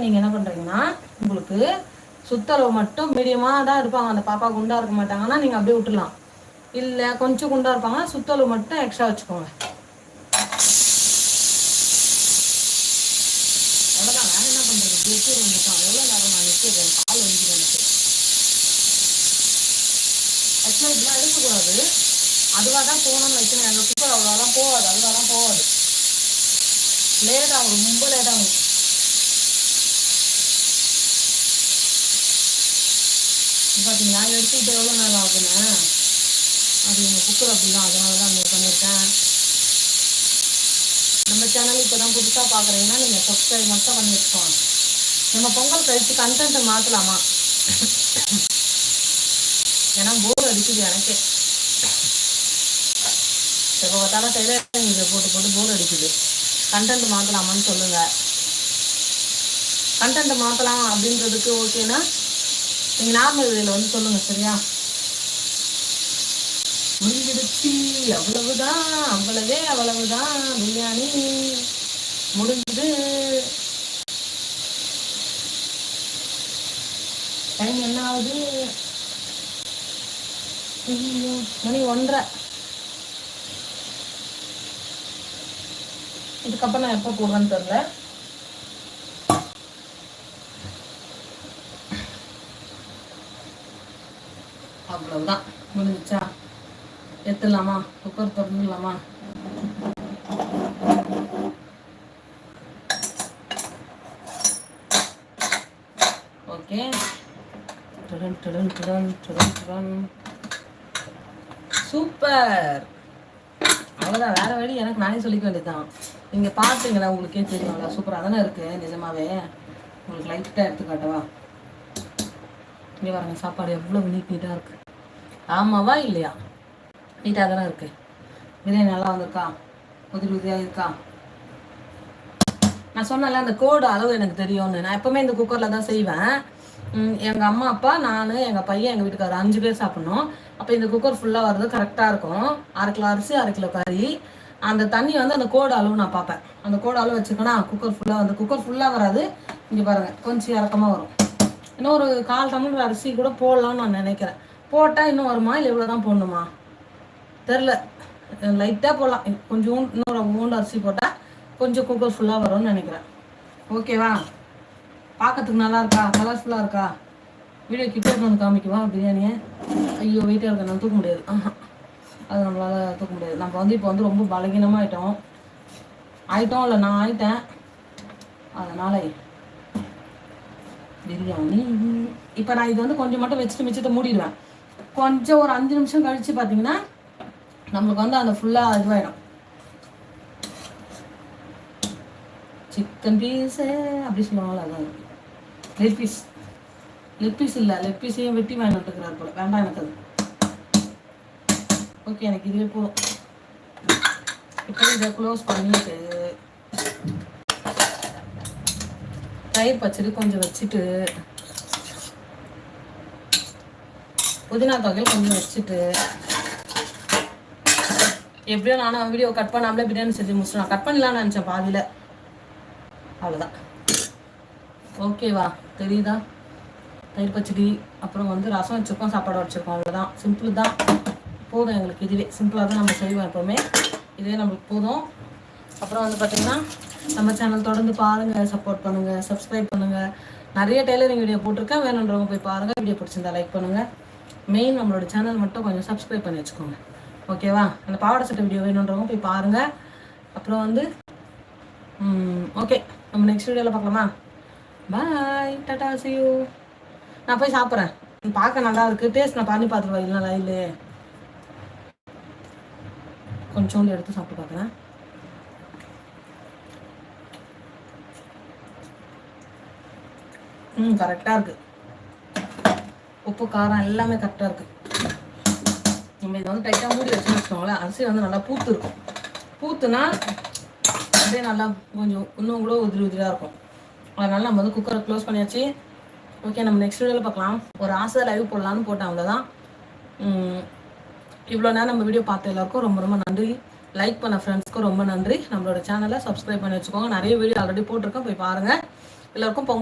நீங்கள் என்ன பண்ணுறீங்கன்னா உங்களுக்கு சுத்தளவு மட்டும் மீடியமாக தான் இருப்பாங்க. அந்த பாப்பா குண்டா இருக்க மாட்டாங்கன்னா நீங்கள் அப்படியே விட்டுலாம் இல்லை கொஞ்சம் குண்டாக இருப்பாங்கன்னா சுத்தளவு மட்டும் எக்ஸ்ட்ரா வச்சுக்கோங்க. அவ்வளோதான் வேற என்ன பண்ணுறது ஜெயிச்சு வந்துட்டோம் எவ்வளோ நேரம் நான் நிற்கிறேன் பால் வலிக்குது எனக்கு. ஆக்சுவலாக இப்படிலாம் எடுக்கக்கூடாது. அதுவாக தான் போகணும்னு வைக்கணும் எங்கள் குக்கர் அவ்வளோதான் போகாது. அதுவாக தான் போகாது. லேட் ஆகும். ரொம்ப லேட் ஆகும். பார்த்தீங்களா எடுத்துக்கிட்டு எவ்வளோ நேரம் ஆகுதுன்னு அது எங்கள் குக்கர் அப்படி தான் அதனால தான் நீங்கள் பண்ணியிருக்கேன் நம்ம சேனல் இப்போ தான் புதுசாக பார்க்குறீங்கன்னா நீங்கள் சப்ஸ்கிரைப் மட்டும் பண்ணி வச்சுக்கோங்க. நம்ம பொங்கல் கழிச்சு கண்டென்ட்டை மாற்றலாமா ஏன்னா போர் அடிக்குது எனக்கே. எப்போ பார்த்தாலும் டெய்லரிங் இதை போட்டு போட்டு போர் அடிக்குது. கண்டென்ட் மாற்றலாமான்னு சொல்லுங்கள் கண்டென்ட் மாற்றலாம் அப்படின்றதுக்கு ஓகேனா நீங்கள் நார்மல் இதில் வந்து சொல்லுங்கள் சரியா? முடிஞ்சிடுச்சு. அவ்வளவுதான். அவ்வளவே அவ்வளவுதான். பிரியாணி முடிஞ்சது. டைம் என்ன ஆகுது? மணி ஒன்றரை. இதுக்கப்புறம் நான் எப்போ போடுறேன்னு தெரியல. அவ்வளவுதான். முடிஞ்சுச்சா? எடுத்துடலாமா குக்கர் திறந்துடலாமா? ஓகே. டுடன் டுடன் டுடன் டுடன் டுடன். சூப்பர். அவ்வளோதான் வேறு வழி எனக்கு நானே சொல்லிக்க வேண்டியதுதான். நீங்கள் பார்த்தீங்களா உங்களுக்கே தெரியும்ல சூப்பராக தானே இருக்குது நிஜமாவே. உங்களுக்கு லைட்டாக எடுத்து காட்டவா இங்கே பாருங்க சாப்பாடு எவ்வளோ நீட் நீட்டாக இருக்கு. ஆமாவா இல்லையா? நீட்டாக தானே இருக்கு. பிரியாணி நல்லா வந்திருக்கா? உதிரி உதிரியாக இருக்கா? நான் சொன்னல அந்த கோடு அளவு எனக்கு தெரியும்னு. நான் எப்பவுமே இந்த குக்கரில் தான் செய்வேன். எங்கள் அம்மா அப்பா நான் எங்கள் பையன் எங்கள் வீட்டுக்காரர் அஞ்சு பேர் சாப்பிடணும். அப்போ இந்த குக்கர் ஃபுல்லாக வர்றது கரெக்டாக இருக்கும். அரை கிலோ அரிசி அரை கிலோ கறி. அந்த தண்ணி வந்து அந்த கோடு அளவு நான் பார்ப்பேன். அந்த கோடு அளவு வச்சுக்கோன்னா குக்கர் ஃபுல்லாக வந்து குக்கர் ஃபுல்லாக வராது. இங்கே பாருங்கள் கொஞ்சம் இறக்கமாக வரும். இன்னும் ஒரு கால் டம்ளர் அரிசி கூட போடலாம்னு நான் நினைக்கிறேன். போட்டால் இன்னும் வருமா? இல்லை இவ்வளோ தான் போடணுமா? தெரில லைட்டாக போடலாம். கொஞ்சம் இன்னொரு மூணு அரிசி போட்டால் கொஞ்சம் குக்கர் ஃபுல்லாக வரும்னு நினைக்கிறேன். ஓகேவா பார்க்கறதுக்கு நல்லா இருக்கா? கலர்ஃபுல்லாக இருக்கா? வீடியோ கிட்ட வந்து காமிக்குவா? பிரியாணியை? ஐயோ வெயிட்டாக இருக்க நான் தூக்க முடியாது. அது நம்மளால் தூக்க முடியாது. நம்ம வந்து இப்போ வந்து ரொம்ப பலகீனமாயிட்டோம். ஆயிட்டோம் இல்லை நான் ஆயிட்டேன். அதனால் பிரியாணி. இப்போ நான் இது வந்து கொஞ்சம் மட்டும் வச்சுட்டு மிச்சத்தை மூடிடுவேன். கொஞ்சம் ஒரு அஞ்சு நிமிஷம் கழிச்சு பார்த்தீங்கன்னா நம்மளுக்கு வந்து அந்த ஃபுல்லாக இதுவாயிடும். சிக்கன் பீஸு அப்படி சொல்லுவாங்கல்ல அதான் லெக் பீஸ் லெக் பீஸ் இல்லை லெக் பீஸையும் வெட்டி வாங்கிட்டுருக்கிறார் வந்துக்கிறார் போல. வேண்டாம் எனக்கு அது. ஓகே எனக்கு இதுவே போதும். இப்போ இதை க்ளோஸ் பண்ணிட்டு தயிர் பச்சடி கொஞ்சம் வச்சுட்டு புதினா தொகையில் கொஞ்சம் வச்சுட்டு எப்படியோ நானும் வீடியோ கட் பண்ணாமலே பிரியாணி செஞ்சு முடிச்சிடலாம் கட் பண்ணலாம்னு நினச்சேன் பாதியில். அவ்வளோதான் ஓகேவா தெரியுதா? தயிர் பச்சடி அப்புறம் வந்து ரசம் வச்சுருக்கோம் சாப்பாடு வச்சுருக்கோம் அவ்வளோதான் சிம்பிள் தான். போதும் எங்களுக்கு இதுவே. சிம்பிளாக தான் நம்ம செய்வோம் எப்போவுமே. இதுவே நம்மளுக்கு போதும். அப்புறம் வந்து பார்த்திங்கன்னா நம்ம சேனல் தொடர்ந்து பாருங்கள் சப்போர்ட் பண்ணுங்கள் சப்ஸ்கிரைப் பண்ணுங்கள் நிறைய டெய்லரிங் வீடியோ போட்டிருக்கேன். வேணுன்றவங்க போய் பாருங்கள் வீடியோ பிடிச்சிருந்தா லைக் பண்ணுங்கள் மெயின் நம்மளோட சேனல் மட்டும் கொஞ்சம் சப்ஸ்கிரைப் பண்ணி வச்சுக்கோங்க. ஓகேவா அந்த பாவாடை சட்டை வீடியோ வேணுன்றவங்க போய் பாருங்கள் அப்புறம் வந்து ஓகே நம்ம நெக்ஸ்ட் வீடியோவில் பார்க்கலாமா? பாய் டாட்டா சியூ நான் போய் சாப்பிட்றேன். பார்க்க நல்லா இருக்கு. டேஸ்ட் நான் பண்ணி பார்த்துருவேன். இல்லை இல்லை கொஞ்சோண்டு எடுத்து சாப்பிட்டு பார்க்குறேன். ம் கரெக்டாக இருக்கு. உப்பு காரம் எல்லாமே கரெக்டாக இருக்கு. நம்ம இதை வந்து டைட்டாக மூடி வச்சு வச்சுக்கோங்களேன் அரிசி வந்து நல்லா பூத்து இருக்கும். பூத்துனா அப்படியே நல்லா கொஞ்சம் இன்னும் கூட உதிரி உதிரியாக இருக்கும். அதனால நம்ம வந்து குக்கரை க்ளோஸ் பண்ணியாச்சு. ஓகே நம்ம நெக்ஸ்ட் வீடியோவில் பார்க்கலாம். ஒரு ஆசை லைவ் போடலான்னு போட்டேன் அவ்வளோதான் இவ்வளோ நேரம் நம்ம வீடியோ பார்த்த எல்லாருக்கும் ரொம்ப ரொம்ப நன்றி. லைக் பண்ண ஃப்ரெண்ட்ஸ்க்கும் ரொம்ப நன்றி. நம்மளோட சேனலை சப்ஸ்கிரைப் பண்ணி வச்சுக்கோங்க. நிறைய வீடியோ ஆல்ரெடி போட்டிருக்கேன். போய் பாருங்கள் எல்லாருக்கும் பொங்கல்